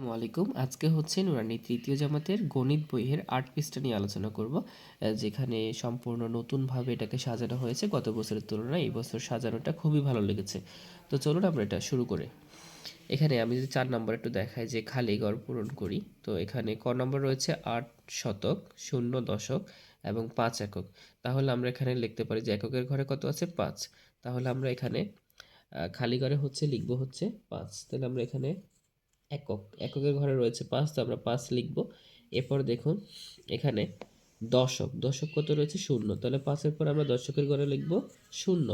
আসসালামু আলাইকুম। আজকে হচ্ছে নুরানি তৃতীয় জামাতের গণিত বইয়ের আট পৃষ্ঠা নিয়ে আলোচনা করব যেখানে সম্পূর্ণ নতুনভাবে এটাকে সাজানো হয়েছে গত বছরের তুলনায়। এই বছর সাজানোটা খুবই ভালো লেগেছে। তো চলুন আমরা এটা শুরু করে। এখানে আমি যদি চার নম্বর একটু দেখাই যে খালি ঘর পূরণ করি, তো এখানে ক নম্বর রয়েছে আট শতক, শূন্য দশক এবং পাঁচ একক। তাহলে আমরা এখানে লিখতে পারি যে এককের ঘরে কত আছে? পাঁচ। তাহলে আমরা এখানে খালি ঘরে হচ্ছে, লিখব হচ্ছে পাঁচ। তাহলে আমরা এখানে একক, এককের ঘরে রয়েছে পাঁচ, তো আমরা পাঁচ লিখব। এরপর দেখুন, এখানে দশক দশক কত রয়েছে? শূন্য। তাহলে পাঁচের পর আমরা দশকের ঘরে লিখব শূন্য।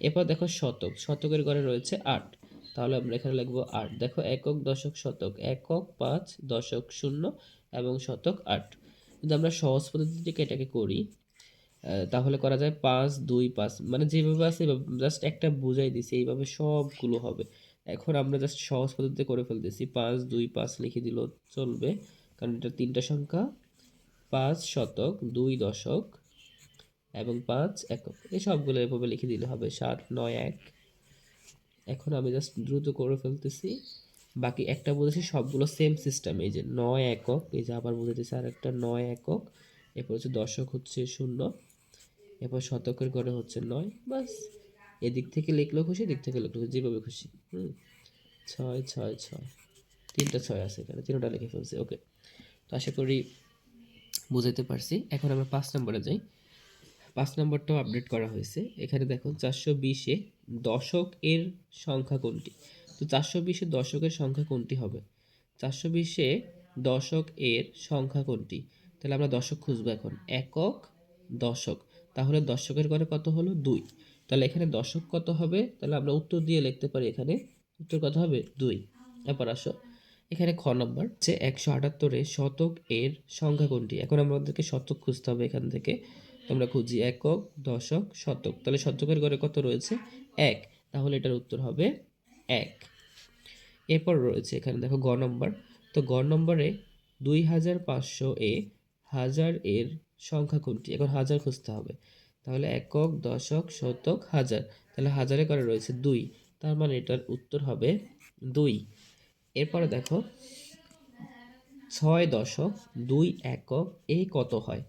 এরপর দেখো শতক, শতকের ঘরে রয়েছে আট। তাহলে আমরা এখানে লিখব আট। দেখো একক, দশক, শতক। একক, পাঁচ, দশক, শূন্য এবং শতক, আট। যদি আমরা সহজ পদ্ধতি থেকে এটাকে করি তাহলে করা যায় পাঁচ, দুই, পাঁচ। মানে যেভাবে আছে জাস্ট একটা বুঝাই দিছি, এইভাবে সবগুলো হবে। এখন আমরা জাস্ট সহজ পদ্ধতিতে করে ফেলতেছি। পাঁচ, দুই, পাঁচ লিখে দিলেও চলবে। কারণ এটা তিনটা সংখ্যা। পাঁচ শতক, দুই দশক এবং পাঁচ একক। এই সবগুলো এভাবে লিখে দিলে হবে। সাত, নয়, এক। এখন আমি জাস্ট দ্রুত করে ফেলতেছি। বাকি একটা বুঝেছি সবগুলো সেম সিস্টেম এই যে নয় একক, এই যে আবার বুঝাইতেছি আর একটা নয় একক। এরপর হচ্ছে দশক হচ্ছে শূন্য। এরপর শতকের ঘরে হচ্ছে নয়। বাস। এদিক থেকে লিখলেও খুশি এদিক থেকে লিখলেও খুশি যেভাবে খুশি। হুম। ছয় ছয় ছয়। তিনটা ছয় আছে এখানে তিনটা লিখে ফেলছি ওকে। তো আশা করি বুঝাতে পারছি। এখন আমরা পাঁচ নম্বরে যাই। পাঁচ নম্বরটাও আপডেট করা হয়েছে। এখানে দেখো চারশো বিশে দশক এর সংখ্যা কোনটি? তো চারশো বিশে দশকের সংখ্যা কোনটি হবে? চারশো বিশে দশক এর সংখ্যা কোনটি? তাহলে আমরা দশক খুঁজবো এখন। একক দশক। তাহলে দশকের ঘরে কত হলো? দুই। তাহলে এখানে দশক কত হবে? তাহলে আমরা উত্তর দিয়ে লিখতে পারি এখানে। উত্তর কত হবে? দুই। এরপর আসো। এখানে খ নম্বর, যে একশো আটাত্তরে শতক এর সংখ্যা কোনটি? এখন আমাদেরকে শতক খুঁজতে হবে এখান থেকে। তোমরা খুঁজি একক, দশক, শতক। তাহলে শতকের ঘরে কত রয়েছে? এক। তাহলে এটার উত্তর হবে এক। এরপর রয়েছে এখানে দেখো গ নম্বর। তো গ নম্বরে দুই হাজার পাঁচশো এ হাজার এর সংখ্যা কোনটি? এখন হাজার খুঁজতে হবে। তাহলে একক, দশক, শতক, হাজার। তাহলে হাজারে করে রয়েছে দুই। তার মানে এটার উত্তর হবে দুই। এরপরে দেখো, ছয় দশক, দুই একক এই কত হয়?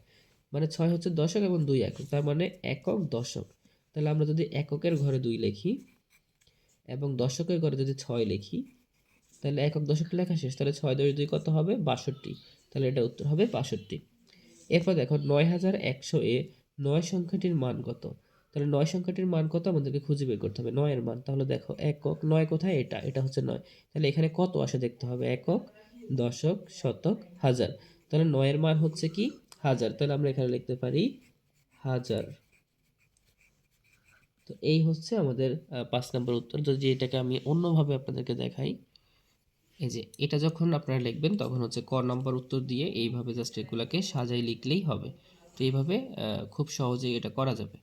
মানে ছয় হচ্ছে দশক এবং দুই একক। তার মানে একক, দশক। তাহলে আমরা যদি এককের ঘরে দুই লিখি এবং দশকের ঘরে যদি ছয় লিখি, তাহলে একক দশক লেখা শেষ। তাহলে ছয় দশ দুই কত হবে? বাষট্টি। তাহলে এটা উত্তর হবে বাষট্টি। এরপর দেখো, নয় হাজার একশো এ নয় সংখ্যাটির মান কত? তাহলে নয় সংখ্যাটির মান কত আমাদেরকে খুঁজে বের করতে হবে? নয়ের মান। তাহলে দেখো, একক, নয় কোথায়? এটা এটা হচ্ছে নয়। তাহলে এখানে কত আসে দেখতে হবে? একক, দশক, শতক, হাজার। তাহলে নয়ের মান হচ্ছে কি? হাজার। তাহলে আমরা এখানে লিখতে পারি হাজার। তো এই হচ্ছে আমাদের পাঁচ নম্বর উত্তর। যদি এটাকে আমি অন্যভাবে আপনাদেরকে দেখাই, এই যে এটা যখন আপনারা লিখবেন, তখন হচ্ছে ক নম্বর উত্তর দিয়ে এইভাবে জাস্ট এগুলাকে সাজাই লিখলেই হবে। তো এইভাবে খুব সহজেই এটা করা যাবে।